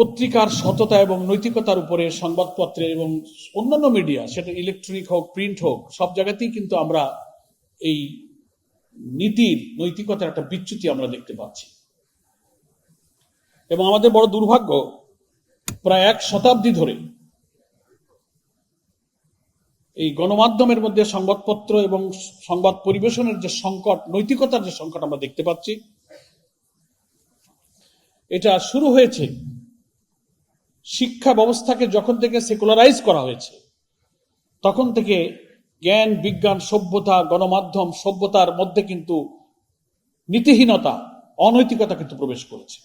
পত্রিকার সততা এবং নৈতিকতার উপরে সংবাদপত্রে এবং অন্যান্য মিডিয়া, সেটা ইলেকট্রনিক হোক প্রিন্ট হোক, সব জায়গাতেই কিন্তু আমরা এই নীতির, নৈতিকতার একটা বিচ্যুতি আমরা দেখতে পাচ্ছি। এবং আমাদের বড় দুর্ভাগ্য, প্রায় এক শতাব্দী ধরে এই গণমাধ্যমের মধ্যে সংবাদপত্র এবং সংবাদ পরিবেশনের যে সংকট, নৈতিকতার যে সংকট আমরা দেখতে পাচ্ছি, এটা শুরু হয়েছে শিক্ষা ব্যবস্থাকে যখন থেকে সেকুলারাইজ করা হয়েছে, তখন থেকে জ্ঞান, বিজ্ঞান, সভ্যতা, গণমাধ্যম, সভ্যতার মধ্যে কিন্তু নীতিহীনতা, অনৈতিকতা কিন্তু প্রবেশ করেছে।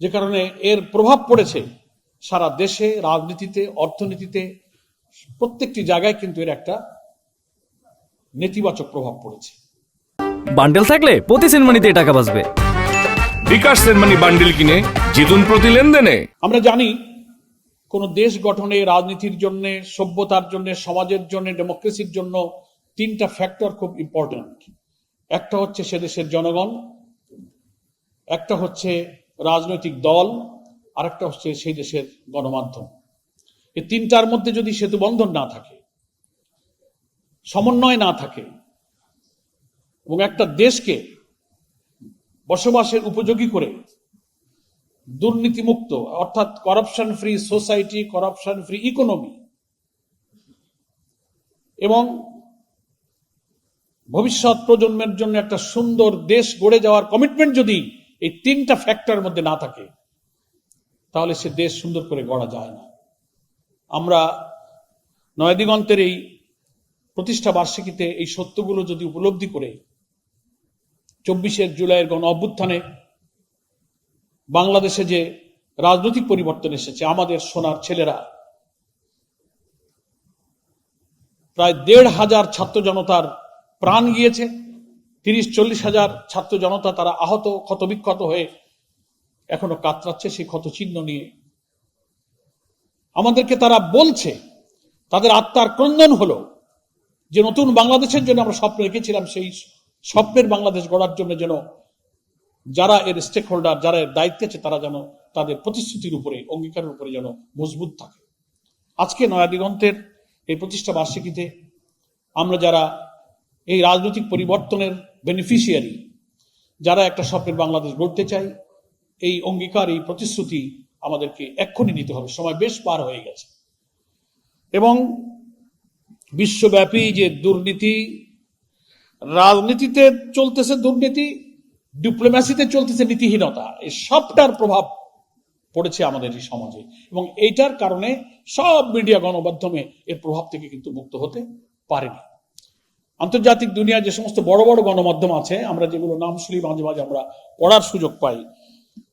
যে কারণে এর প্রভাব পড়েছে সারা দেশে, রাজনীতিতে, অর্থনীতিতে, প্রত্যেকটি জায়গায় কিন্তু এর একটা নেতিবাচক প্রভাব পড়েছে। বান্ডেল থাকলে প্রতি সেনমানিতে টাকা বাঁচবে। বান্ডিল কিনে জিতুন প্রতি লেনদেনে। আমরা জানি কোন দেশ গঠনে, রাজনীতির জন্য, সভ্যতার জন্য, সমাজের জন্য, ডেমোক্রেসির জন্য তিনটা ফ্যাক্টর খুব ইম্পর্ট্যান্ট একটা হচ্ছে সে দেশের জনগণ, একটা হচ্ছে রাজনৈতিক দল, আরেকটা হচ্ছে সেই দেশের গণমাধ্যম। এই তিনটার মধ্যে যদি সেতু বন্ধন না থাকে, সমন্বয় না থাকে, এবং একটা দেশকে বসবাসের উপযোগী করে দুর্নীতিমুক্ত, অর্থাৎ corruption free society corruption free economy এবং ভবিষ্যৎ প্রজন্মের জন্য একটা সুন্দর দেশ গড়ে যাওয়ার কমিটমেন্ট যদি এই তিনটা ফ্যাক্টরের মধ্যে না থাকে, তাহলে সে দেশ সুন্দর করে গড়া যায় না। আমরা নয়াদিগন্তের এই প্রতিষ্ঠা বার্ষিকীতে এই সত্যগুলো যদি উপলব্ধি করে চব্বিশের জুলাইয়ের গণ অভ্যুত্থানে বাংলাদেশে যে রাজনৈতিক পরিবর্তন এসেছে, আমাদের সোনার ছেলেরা। প্রায় দেড় হাজার ছাত্র জনতার প্রাণ গিয়েছে, তিরিশ, চল্লিশ হাজার ছাত্র জনতা তারা আহত, ক্ষতবিক্ষত হয়ে এখনও কাতরাচ্ছে সেই ক্ষত চিহ্ন নিয়ে। আমাদেরকে তারা বলছে, তাদের আত্মার ক্রন্দন হলো যে নতুন বাংলাদেশের জন্য আমরা স্বপ্ন রেখেছিলাম সেই স্বপ্নের বাংলাদেশ গড়ার জন্য যেন যারা এর স্টেক হোল্ডার যারা এর দায়িত্বে আছে, তারা যেন তাদের প্রতিশ্রুতির উপরে, অঙ্গীকারের উপরে যেন মজবুত থাকে। আজকে নয়াদিগন্তের এই প্রতিষ্ঠা বার্ষিকীতে আমরা যারা এই রাজনৈতিক পরিবর্তনের বেনিফিশিয়ারি যারা একটা স্বপ্নের বাংলাদেশ গড়তে চাই, এই অঙ্গীকার, এই প্রতিশ্রুতি আমাদেরকে এক্ষুনি নিতে হবে। সময় বেশ পার হয়ে গেছে। এবং বিশ্বব্যাপী যে দুর্নীতি রাজনীতিতে চলতেছে দুর্নীতি ডিপ্লোম্যাসিতে চলতেছে নীতিহীনতা। এই সবটার প্রভাব পড়েছে আমাদের এই সমাজে। এবং এইটার কারণে সব মিডিয়া গণমাধ্যমে এর প্রভাব থেকে কিন্তু মুক্ত হতে পারেনি। আন্তর্জাতিক দুনিয়ার যে সমস্ত বড় বড় গণমাধ্যম আছে, আমরা যেগুলো নাম শুনি মাঝে মাঝে আমরা পড়ার সুযোগ পাই।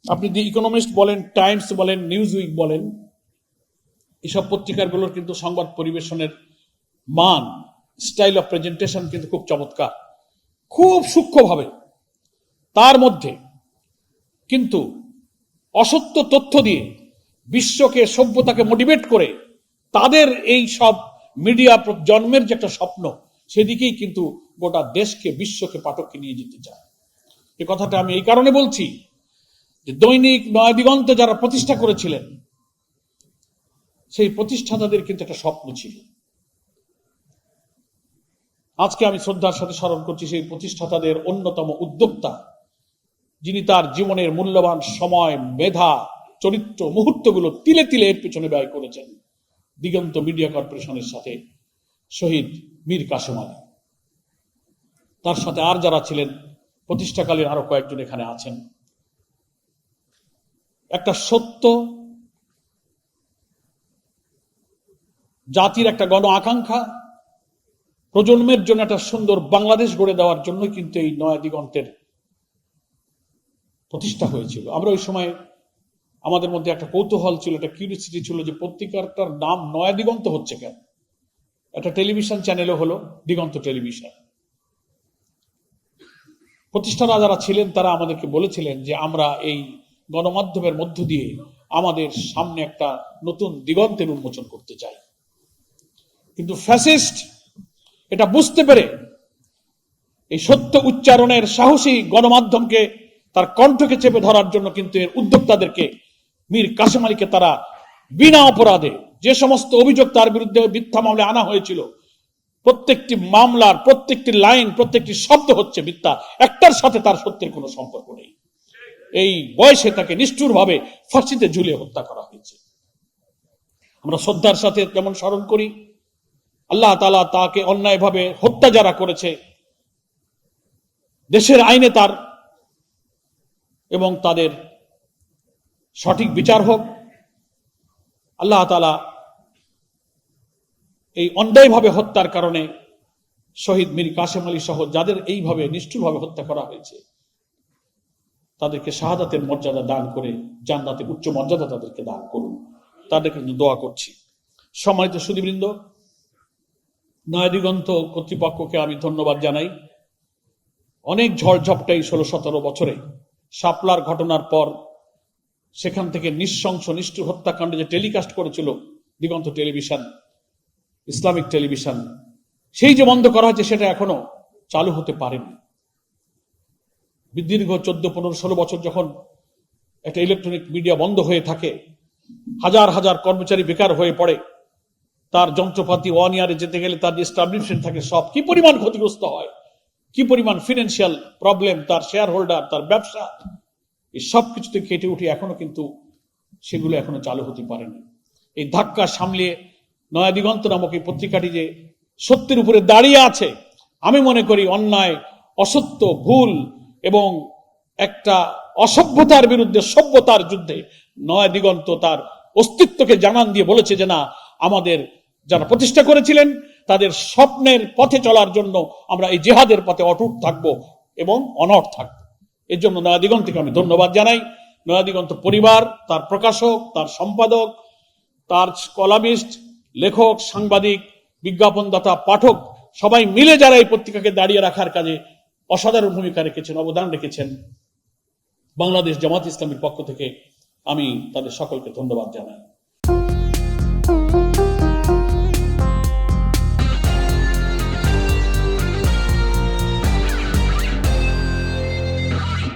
আপনি দি ইকোনমিস্ট বলেন, টাইমস বলেন নিউজ উইক বলেন, এসব পত্রিকাগুলোর কিন্তু সংবাদ পরিবেশনের মান স্টাইল অফ প্রেজেন্টেশন কিন্তু খুব চমৎকার। খুব সূক্ষ্মভাবে। তার মধ্যে কিন্তু অসত্য তথ্য দিয়ে বিশ্বকে সভ্যতাকে মোটিভেট করে তাদের এই সব মিডিয়া জন্মের যে একটা স্বপ্ন, সেদিকেই কিন্তু গোটা দেশকে, বিশ্বকে পাঠককে নিয়ে যেতে চায়। এ কথাটা আমি এই কারণে বলছি যে দৈনিক নয় দিগন্ত যারা প্রতিষ্ঠা করেছিলেন, সেই প্রতিষ্ঠাতাদের কিন্তু একটা স্বপ্ন ছিল। আজকে আমি শ্রদ্ধার সাথে স্মরণ করছি সেই প্রতিষ্ঠাতাদের অন্যতম উদ্যোক্তা, যিনি তার জীবনের মূল্যবান সময়, মেধা, চরিত্র মুহূর্তগুলো তিলে তিলে এর পেছনে ব্যয় করেছেন দিগন্ত মিডিয়া কর্পোরেশনের সাথে শহীদ মীর কাসেম আলী। তার সাথে আর যারা ছিলেন, প্রতিষ্ঠাকালীন আরও কয়েকজন এখানে আছেন। একটা সত্য, জাতির একটা গণ আকাঙ্ক্ষা প্রজন্মের জন্য একটা সুন্দর বাংলাদেশ গড়ে দেওয়ার জন্য কিন্তু এই নয়া দিগন্তের প্রতিষ্ঠা হয়েছিল। আমরা ওই সময় আমাদের মধ্যে একটা কৌতূহল ছিল, একটা কিউরিয়াসিটি ছিল যে পত্রিকাটার নাম নয়া দিগন্ত হচ্ছে কেন? একটা টেলিভিশন চ্যানেলও হলো দিগন্ত টেলিভিশন প্রতিষ্ঠাতা যারা ছিলেন, তারা আমাদেরকে বলেছিলেন যে আমরা এই গণমাধ্যমের মধ্য দিয়ে আমাদের সামনে একটা নতুন দিগন্তের উন্মোচন করতে চাই। কিন্তু ফ্যাসিস্ট এটা বুঝতে পেরে এই সত্য উচ্চারণের সাহসী গণমাধ্যমকে তার কণ্ঠকে চেপে ধরার জন্য কিন্তু এর উদ্যোক্তাদেরকে মীর কাসেম আলীকে তারা বিনা অপরাধে যে সমস্ত অভিযোগ তার বিরুদ্ধে মিথ্যা মামলায় আনা হয়েছিল, প্রত্যেকটি মামলার, প্রত্যেকটি লাইন, প্রত্যেকটি শব্দ হচ্ছে মিথ্যা। একটার সাথে তার সত্যের কোনো সম্পর্ক নেই। এই বয়সে তাকে নিষ্ঠুরভাবে ফাঁসিতে ঝুলিয়ে হত্যা করা হয়েছে। আমরা শ্রদ্ধার সাথে যেমন স্মরণ করি আল্লাহ তালা তাকে অন্যায়ভাবে হত্যা যারা করেছে, দেশের আইনে তার এবং তাদের সঠিক বিচার হোক, আল্লাহ তালা এই অন্যায়ভাবে হত্যার কারণে শহীদ মীর কাসেম আলী সহ যাদের এইভাবে নিষ্ঠুরভাবে হত্যা করা হয়েছে, তাদেরকে শাহাদাতের মর্যাদা দান করে জান্নাতের উচ্চ মর্যাদা তাদেরকে দান করুন। তাদেরকে দোয়া করছি। সম্মানিত সুদীবৃন্দ নয়াদিগন্ত কর্তৃপক্ষকে আমি ধন্যবাদ জানাই। অনেক ঝড়ঝপটাই ষোলো সতেরো বছরে। শাপলার ঘটনার পর সেখান থেকে নিঃশংস, নিষ্ঠুর হত্যাকাণ্ডে যে টেলিকাস্ট করেছিল দিগন্ত টেলিভিশন, ইসলামিক টেলিভিশন, সেই যে বন্ধ করা হয়েছে সেটা এখনও চালু হতে পারেনি। দীর্ঘ চোদ্দ, পনেরো, ষোলো বছর যখন একটা ইলেকট্রনিক মিডিয়া বন্ধ হয়ে থাকে, হাজার হাজার কর্মচারী বেকার হয়ে পড়ে তার যন্ত্রপাতি ওয়ান ইয়ারে যেতে গেলে তার যে স্টাবলিশমেন্ট থাকে, সব কি পরিমাণ ক্ষতিগ্রস্ত হয়? কি পরিমাণ ফিনান্সিয়াল প্রবলেম তার শেয়ার হোল্ডার তার ব্যবসা? এই সব কিছুতে কেটে উঠে এখনও কিন্তু সেগুলো এখনও চালু হতে পারেনি। এই ধাক্কা সামলিয়ে নয়া দিগন্ত নামক এই পত্রিকাটি যে সত্যের উপরে দাঁড়িয়ে আছে, আমি মনে করি অন্যায়, অসত্য, ভুল এবং একটা অসভ্যতার বিরুদ্ধে সভ্যতার যুদ্ধে নয়া দিগন্ত তার অস্তিত্বকে জানান দিয়ে বলেছে যে না, আমাদের যারা প্রতিষ্ঠা করেছিলেন, তাদের স্বপ্নের পথে চলার জন্য আমরা এই জেহাদের পথে অটুট থাকব এবং অনট থাকব। এর জন্য নয়া দিগন্তকে আমি ধন্যবাদ জানাই। নয়া দিগন্ত পরিবার, তার প্রকাশক, তার সম্পাদক, তার কলামিস্ট, লেখক, সাংবাদিক, বিজ্ঞাপনদাতা, পাঠক, সবাই মিলে যারা এই পত্রিকাকে দাঁড়িয়ে রাখার কাজে অসাধারণ ভূমিকা রেখেছেন, অবদান রেখেছেন, বাংলাদেশ জামাত ইসলামের পক্ষ থেকে আমি তাদের সকলকে ধন্যবাদ জানাই।